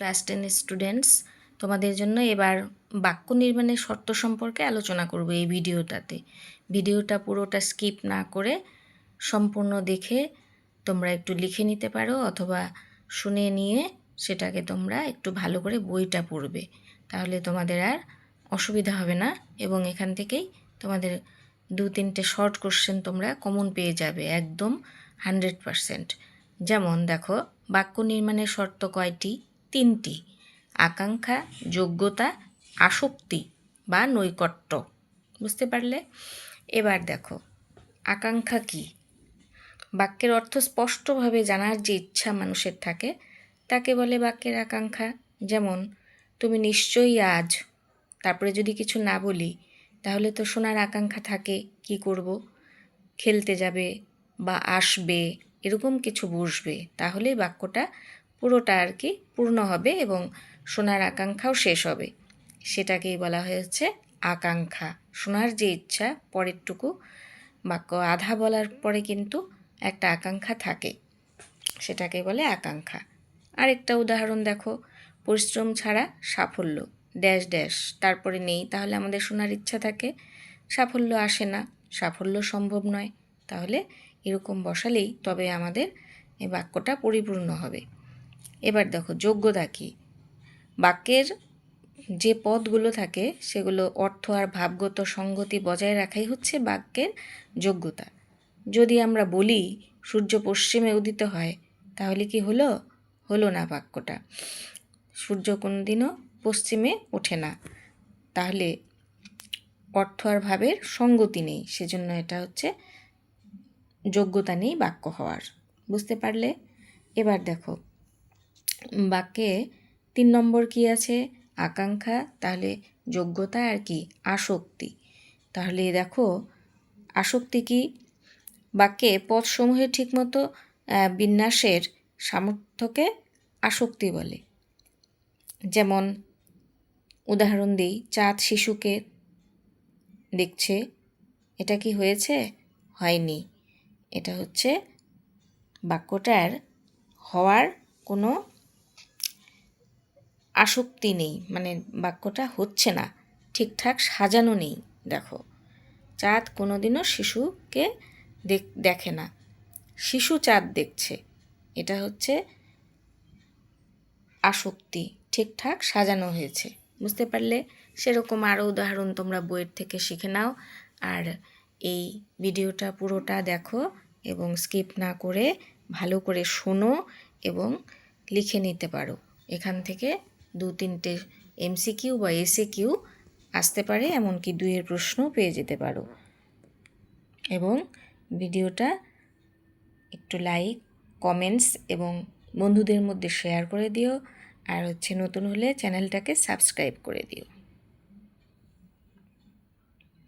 Class ten students, তোমাদের জন্য এবার বাক্য নির্মাণের শর্ত সম্পর্কে আলোচনা করব এই ভিডিওটাতে। ভিডিওটা পুরোটা স্কিপ না করে সম্পূর্ণ দেখে তোমরা একটু লিখে নিতে পারো অথবা শুনে নিয়ে সেটাকে তোমরা একটু ভালো করে বইটা পড়বে। তাহলে তোমাদের আর অসুবিধা হবে না এবং এখান থেকেই তোমাদের দু তিনটে শর্ট কোশ্চেন তোমরা কমন পেয়ে যাবে একদম হান্ড্রেড পারসেন্ট। যেমন দেখো, বাক্য নির্মাণের শর্ত কয়টি? তিনটি, আকাঙ্ক্ষা, যোগ্যতা, আসক্তি বা নৈকট্য। বুঝতে পারলে? এবার দেখো, আকাঙ্ক্ষা কি? বাক্যের অর্থ স্পষ্টভাবে জানার যে ইচ্ছা মানুষের থাকে, তাকে বলে বাক্যের আকাঙ্ক্ষা। যেমন, তুমি নিশ্চয়ই আজ, তারপরে যদি কিছু না বলি, তাহলে তো শোনার আকাঙ্ক্ষা থাকে, কি করব? খেলতে যাবে বা আসবে, এরকম কিছু বসবে তাহলেই বাক্যটা পুরোটা আর কি পূর্ণ হবে এবং শোনার আকাঙ্ক্ষাও শেষ হবে। সেটাকেই বলা হয়েছে আকাঙ্ক্ষা। শোনার যে ইচ্ছা, পরেরটুকু বাক্য আধা বলার পরে কিন্তু একটা আকাঙ্ক্ষা থাকে। সেটাকে বলে আকাঙ্ক্ষা। আরেকটা উদাহরণ দেখো, পরিশ্রম ছাড়া সাফল্য, ড্যাশ ড্যাশ। তারপরে নেই, তাহলে আমাদের শোনার ইচ্ছা থাকে। সাফল্য আসে না, সাফল্য সম্ভব নয়। তাহলে এরকম বসালেই তবে আমাদের এই বাক্যটা পরিপূর্ণ হবে। এবার দেখো, যোগ্যতা কী? বাক্যের যে পদগুলো থাকে, সেগুলো অর্থ আর ভাবগত সঙ্গতি বজায় রাখাই হচ্ছে বাক্যের যোগ্যতা। যদি আমরা বলি, সূর্য পশ্চিমে উদিত হয়, তাহলে কি হলো? হলো না বাক্যটা। সূর্য কোনোদিনও পশ্চিমে ওঠে না। তাহলে অর্থ আর ভাবের সঙ্গতি নেই, সেজন্য এটা হচ্ছে যোগ্যতা নেই বাক্য হওয়ার। বুঝতে পারলে? এবার দেখো বাক্যে তিন নম্বর কি আছে? আকাঙ্ক্ষা, তাহলে যোগ্যতা আর কি? আসক্তি। তাহলে দেখো, আসক্তি কি? বাক্যে পদসমূহে ঠিকমতো বিন্যাসের সামর্থ্যকে আসক্তি বলে। যেমন, উদাহরণ দিই, চাঁদ শিশুকে দেখছে, এটা কি হয়েছে? হয়নি। এটা হচ্ছে বাক্যটার হওয়ার কোনো আসক্তি নেই মানে বাক্যটা হচ্ছে না। ঠিকঠাক সাজানো নেই, দেখো। চাঁদ কোনোদিনও শিশুকে দেখে না। শিশু চাঁদ দেখছে। এটা হচ্ছে আসক্তি, ঠিকঠাক সাজানো হয়েছে। বুঝতে পারলে সেরকম আরও উদাহরণ তোমরা বইয়ের থেকে শিখে নাও। আর এই ভিডিওটা পুরোটা দেখো এবং স্কিপ না করে ভালো করে শোনো এবং লিখে নিতে পারো। এখান থেকে দু তিনটে এমসিকিউ বা এসে কিউ আসতে পারে, এমনকি দুইয়ের প্রশ্নও পেয়ে যেতে পারো। এবং ভিডিওটা একটু লাইক, কমেন্টস এবং বন্ধুদের মধ্যে শেয়ার করে দিও। আর হচ্ছে নতুন হলে চ্যানেলটাকে সাবস্ক্রাইব করে দিও।